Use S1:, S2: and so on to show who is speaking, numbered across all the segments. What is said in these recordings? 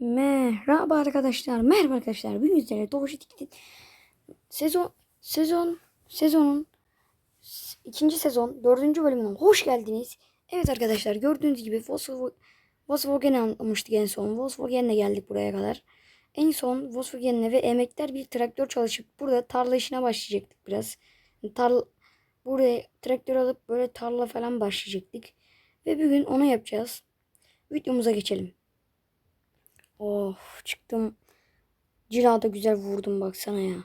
S1: Merhaba arkadaşlar. Merhaba arkadaşlar. Bugün sizlerle Doğuş Etiket'in sezon sezon sezonun ikinci sezon dördüncü bölümüne hoş geldiniz. Evet arkadaşlar gördüğünüz gibi Volkswagen Volkswagen'i anlamıştık en son. Volkswagen'le geldik buraya kadar. En son Volkswagen'le ve emekler bir traktör çalışıp burada tarla işine başlayacaktık biraz. Tarla, buraya traktör alıp böyle tarla falan başlayacaktık. Ve bugün onu yapacağız. Videomuza geçelim. Of çıktım. Cilada güzel vurdum baksana ya.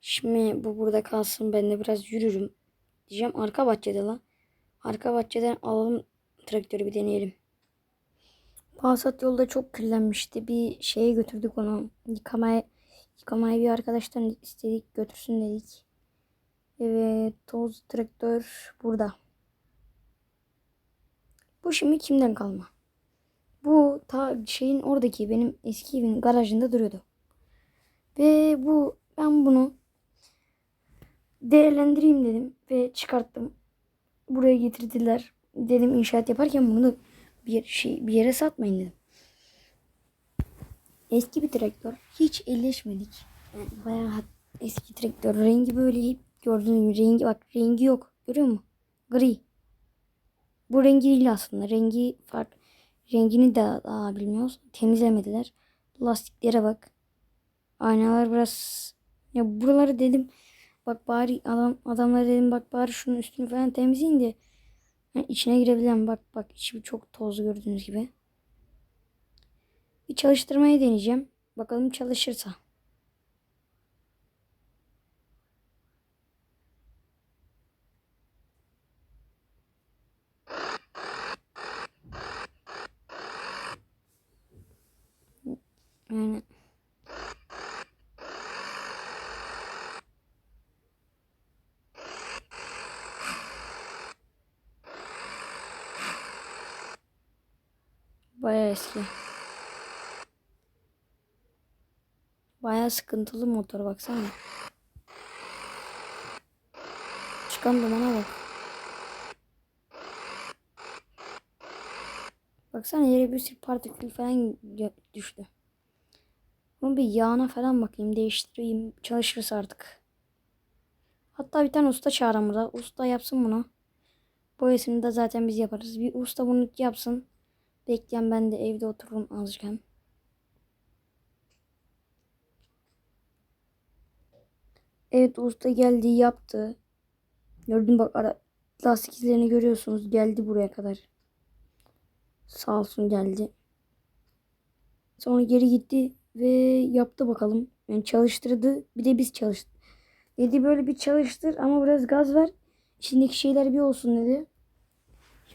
S1: Şimdi bu burada kalsın ben de biraz yürürüm. Diyeceğim arka bahçede lan. Arka bahçeden alalım traktörü bir deneyelim. Passat yolda çok kirlenmişti. Bir şeye götürdük onu. Yıkamaya, yıkamaya bir arkadaştan istedik götürsün dedik. Evet toz traktör burada. Bu şimdi kimden kalma? Bu ta şeyin oradaki benim eski evimin garajında duruyordu. Ve bu ben bunu değerlendireyim dedim ve çıkarttım. Buraya getirdiler. Dedim inşaat yaparken bunu bir şey bir yere satmayın dedim. Eski bir traktör. Hiç elleşmedik. Yani bayağı eski traktör. Rengi böyle hep gördüğünüz gibi rengi bak rengi yok. Görüyor musun? Gri. Bu rengi değil aslında. Rengi farklı. Rengini de daha bilmiyoruz. Temizlemediler. Lastiklere bak. Aynalar biraz ya buraları dedim bak bari adam adamlara dedim bak bari şunun üstünü falan temizleyin de yani içine girebilen bak bak içi çok tozlu gördüğünüz gibi. Bir çalıştırmayı deneyeceğim. Bakalım çalışırsa. Yani Bayağı eski. Bayağı sıkıntılı motor baksana. Çıkan dumana bak. Baksana yere bir sürü partikül falan düştü. Bunu bir yağına falan bakayım değiştireyim çalışırsa artık. Hatta bir tane usta çağıralım burada. Usta yapsın bunu. Boyasını da zaten biz yaparız. Bir usta bunu yapsın. Bekleyen ben de evde otururum azıcık. Evet usta geldi yaptı. Gördüm bak ara lastik izlerini görüyorsunuz. Geldi buraya kadar. Sağ olsun geldi. Sonra geri gitti ve yaptı bakalım. Yani çalıştırdı. Bir de biz çalıştık. Dedi böyle bir çalıştır ama biraz gaz ver. İçindeki şeyler bir olsun dedi.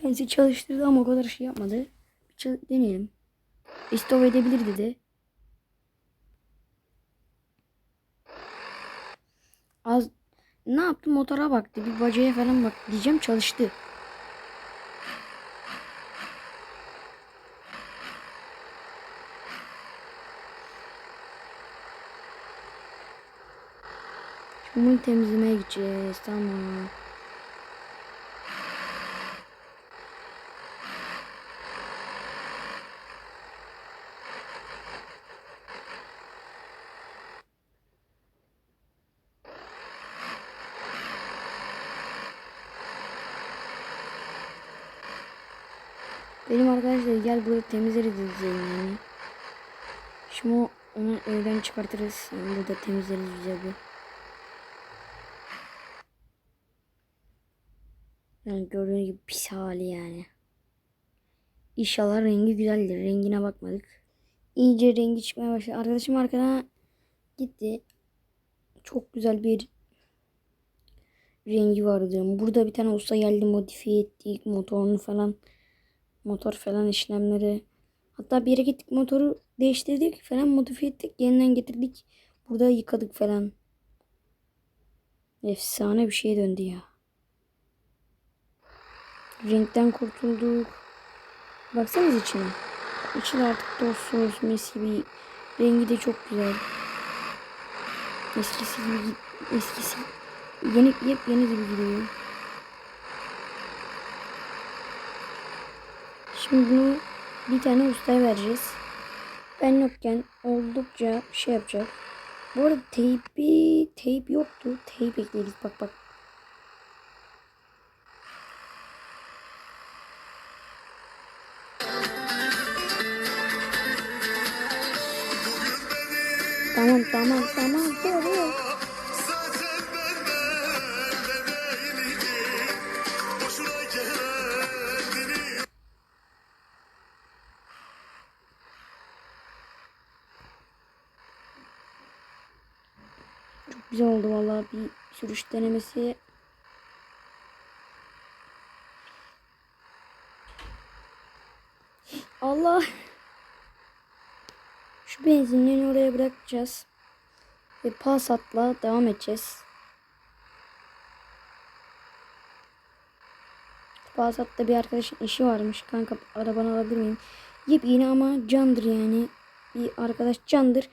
S1: Kendisi çalıştırdı ama o kadar şey yapmadı. Çal- deneyelim. İstop edebilir dedi. Az ne yaptı motora baktı. Bir bacaya falan bak diyeceğim çalıştı. Şimdi temizlemeye gideceğiz. Tamam. Benim arkadaşlar gel burada temizleriz diyeceğim yani. Şimdi onu evden çıkartırız. Yani burada temizleriz güzel bir. Yani gördüğünüz gibi pis hali yani. İnşallah rengi güzeldir. Rengine bakmadık. İyice rengi çıkmaya başladı. Arkadaşım arkada gitti. Çok güzel bir rengi vardı. Burada bir tane usta geldi modifiye ettik motorunu falan. Motor falan işlemleri. Hatta bir yere gittik motoru değiştirdik falan modifiye ettik. Yeniden getirdik. Burada yıkadık falan. Efsane bir şeye döndü ya. Renkten kurtulduk. Baksanız içine. İçine artık tozsuz, mis gibi. Rengi de çok güzel. Eskisi gibi gi- eskisi yeni yepyeni gibi gidiyor. Şimdi bunu bir tane ustaya vereceğiz. Ben yokken oldukça şey yapacak. Bu arada teybi, teyp yoktu. Teyp ekledik bak bak. Tamam tamam tamam. Dur dur. Çok güzel oldu vallahi bir sürüş denemesi. Allah. Şu benzinliğini oraya bırakacağız. Ve Passat'la devam edeceğiz. Passat'ta bir arkadaşın işi varmış. Kanka arabanı alabilir miyim? Yepyeni ama candır yani. Bir arkadaş candır.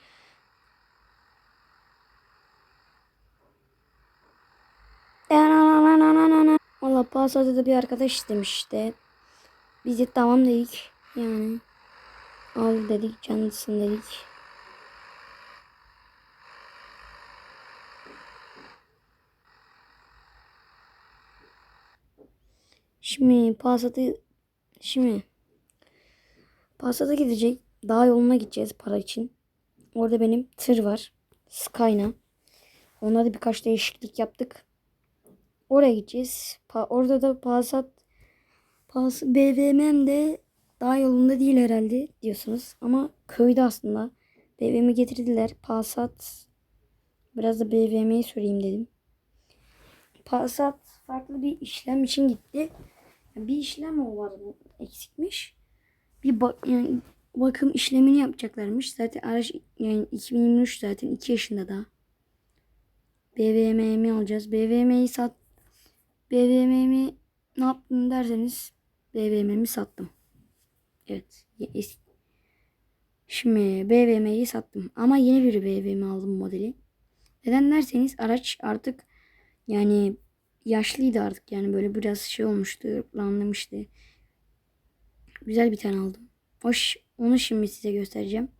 S1: Valla Passat'ta da bir arkadaş istemiş işte. Biz de tamam dedik. Yani al dedik canlısın dedik. Şimdi Passat'ı şimdi Passat'a gidecek. Dağ yoluna gideceğiz para için. Orada benim tır var. Skyna. Ona da birkaç değişiklik yaptık. Oraya gideceğiz. Pa orada da Passat Pas BVM'm de dağ yolunda değil herhalde diyorsunuz. Ama köyde aslında. BVM'i getirdiler. Passat biraz da BVM'yi sorayım dedim. Passat farklı bir işlem için gitti. Bir işlem o var eksikmiş. Bir bak yani bakım işlemini yapacaklarmış. Zaten araç yani 2023 zaten 2 yaşında da. BVM'mi alacağız. BVM'yi sat BVM'mi ne yaptın derseniz BVM'mi sattım. Evet. Şimdi BVM'yi sattım. Ama yeni bir BVM aldım modeli. Neden derseniz araç artık yani yaşlıydı artık. Yani böyle biraz şey olmuştu. ırklanmıştı. Güzel bir tane aldım. Hoş, onu şimdi size göstereceğim.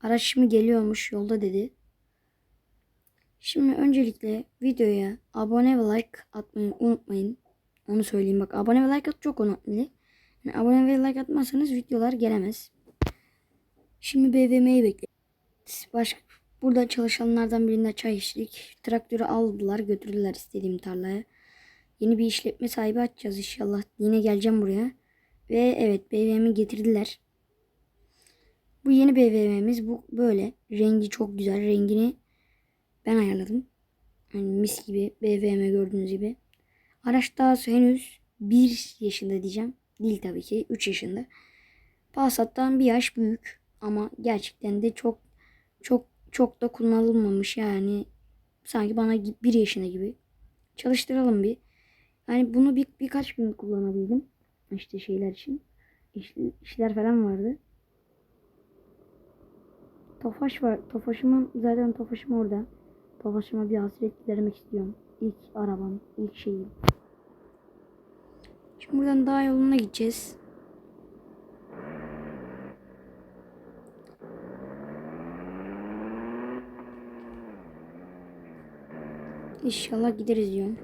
S1: Araç şimdi geliyormuş yolda dedi. Şimdi öncelikle videoya abone ve like atmayı unutmayın. Onu söyleyeyim bak abone ve like at çok önemli. Yani abone ve like atmazsanız videolar gelemez. Şimdi BVM'yi bekliyoruz. Başka burada çalışanlardan birine çay içtik. Traktörü aldılar götürdüler istediğim tarlaya. Yeni bir işletme sahibi açacağız inşallah. Yine geleceğim buraya. Ve evet BVM'i getirdiler. Bu yeni BVM'miz bu böyle. Rengi çok güzel. Rengini ben ayarladım. Yani mis gibi BVM gördüğünüz gibi. Araç daha henüz 1 yaşında diyeceğim. Değil tabii ki 3 yaşında. Passat'tan bir yaş büyük ama gerçekten de çok çok çok da kullanılmamış yani sanki bana 1 yaşında gibi. Çalıştıralım bir. Yani bunu bir, birkaç gün kullanabildim. İşte şeyler için. İş, işler falan vardı. Tofaş var. Tofaşımın zaten Tofaşım orada. Tofaşıma bir hasret gidermek istiyorum. İlk arabam, ilk şeyim. Şimdi buradan dağ yoluna gideceğiz. İnşallah gideriz diyorum.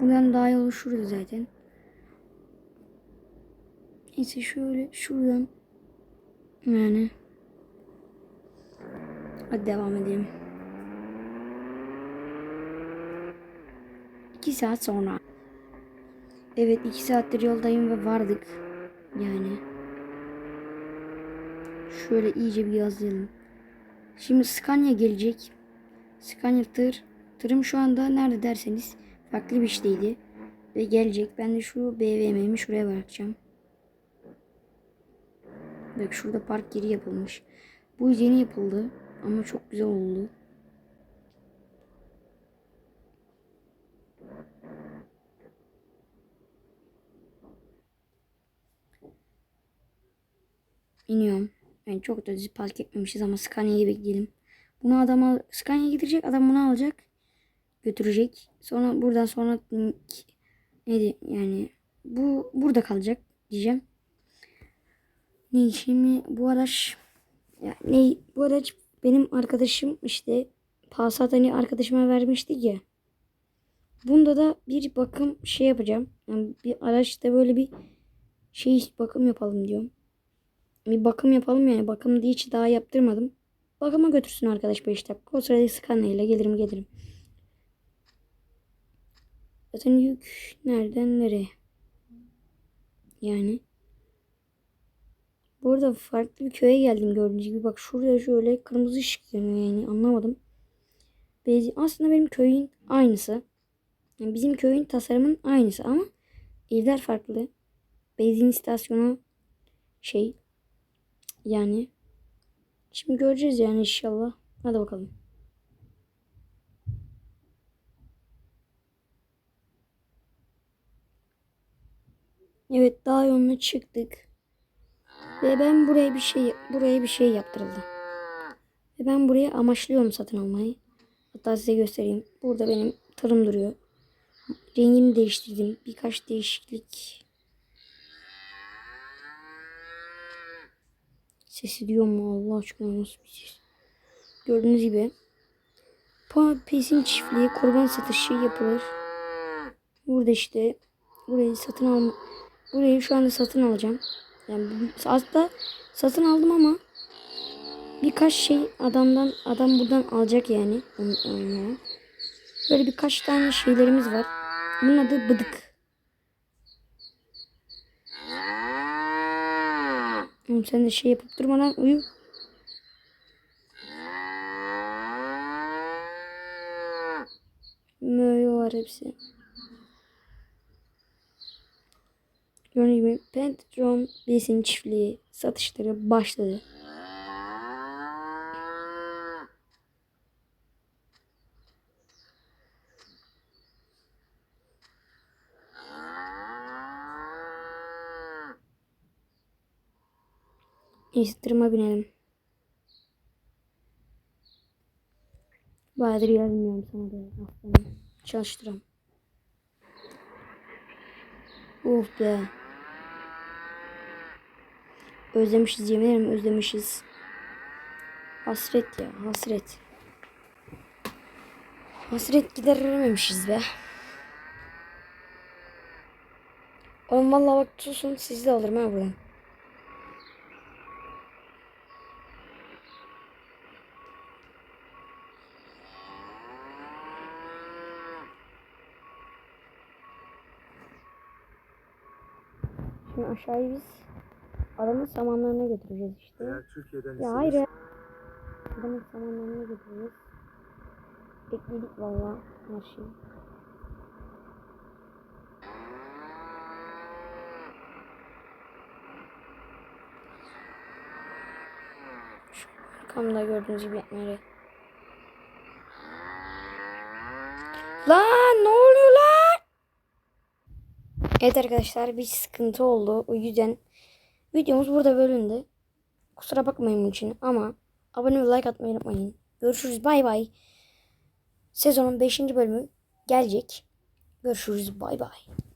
S1: Buradan dağ yolu şurada zaten. Neyse şöyle şuradan yani hadi devam edelim. 2 saat sonra. Evet 2 saattir yoldayım ve vardık. Yani. Şöyle iyice bir yazalım. Şimdi Scania gelecek. Scania tır. Tırım şu anda nerede derseniz farklı bir işteydi. Ve gelecek. Ben de şu BVM'mi şuraya bırakacağım. Bak şurada park yeri yapılmış. Bu yeni yapıldı. Ama çok güzel oldu. İniyorum. Yani çok da düz park etmemişiz ama Scania'yı bekleyelim. Bunu adama Scania'ya getirecek. Adam bunu alacak. Götürecek. Sonra buradan sonra neydi yani bu burada kalacak diyeceğim. Ne şimdi bu araç ya ne bu araç benim arkadaşım işte Passat hani arkadaşıma vermiştik ya. Bunda da bir bakım şey yapacağım. Yani bir araçta böyle bir şey bakım yapalım diyorum. Bir bakım yapalım yani. Bakım diye hiç daha yaptırmadım. Bakıma götürsün arkadaş 5 dakika. O sırada skanneyle gelirim gelirim. Zaten yük nereden nereye? Yani. Bu arada farklı bir köye geldim gördüğünüz gibi. Bak şurada şöyle kırmızı ışık yanıyor yani anlamadım. Bezi- Aslında benim köyün aynısı. Yani bizim köyün tasarımın aynısı ama evler farklı. Benzin istasyonu şey yani şimdi göreceğiz yani inşallah. Hadi bakalım. Evet dağ yoluna çıktık. Ve ben buraya bir şey buraya bir şey yaptırıldı. Ve ben buraya amaçlıyorum satın almayı. Hatta size göstereyim. Burada benim tırım duruyor. Rengini değiştirdim. Birkaç değişiklik. Sesi diyor mu Allah aşkına nasıl bir ses. Gördüğünüz gibi. Pa- Pesin çiftliği kurban satışı yapılır. Burada işte burayı satın alma burayı şu anda satın alacağım. Yani aslında satın aldım ama birkaç şey adamdan adam buradan alacak yani. Böyle birkaç tane şeylerimiz var. Bunun adı bıdık. Sen de şey yapıp durma lan uyu. Böyle var hepsi. Gördüğünüz gibi Pentron besin çiftliği satışları başladı. Neyse tırıma binelim. Bayağıdır yazmıyorum sana da aslanım. Çalıştıram. Of be. Özlemişiz yemin ederim özlemişiz. Hasret ya hasret. Hasret giderememişiz be. Oğlum valla bak susun sizi de alırım ha buradan. Şimdi aşağıya biz adamın samanlarına götüreceğiz işte.
S2: Eğer Türkiye'den
S1: Ya hayır. Adamın samanlarına götüreceğiz. Ekledik valla her şeyi. Şu arkamda gördüğünüz gibi yapmaları. Lan ne oluyor lan? Evet arkadaşlar bir sıkıntı oldu. O yüzden videomuz burada bölündü. Kusura bakmayın bunun için ama abone ve like atmayı unutmayın. Görüşürüz bay bay. Sezonun 5. bölümü gelecek. Görüşürüz bay bay.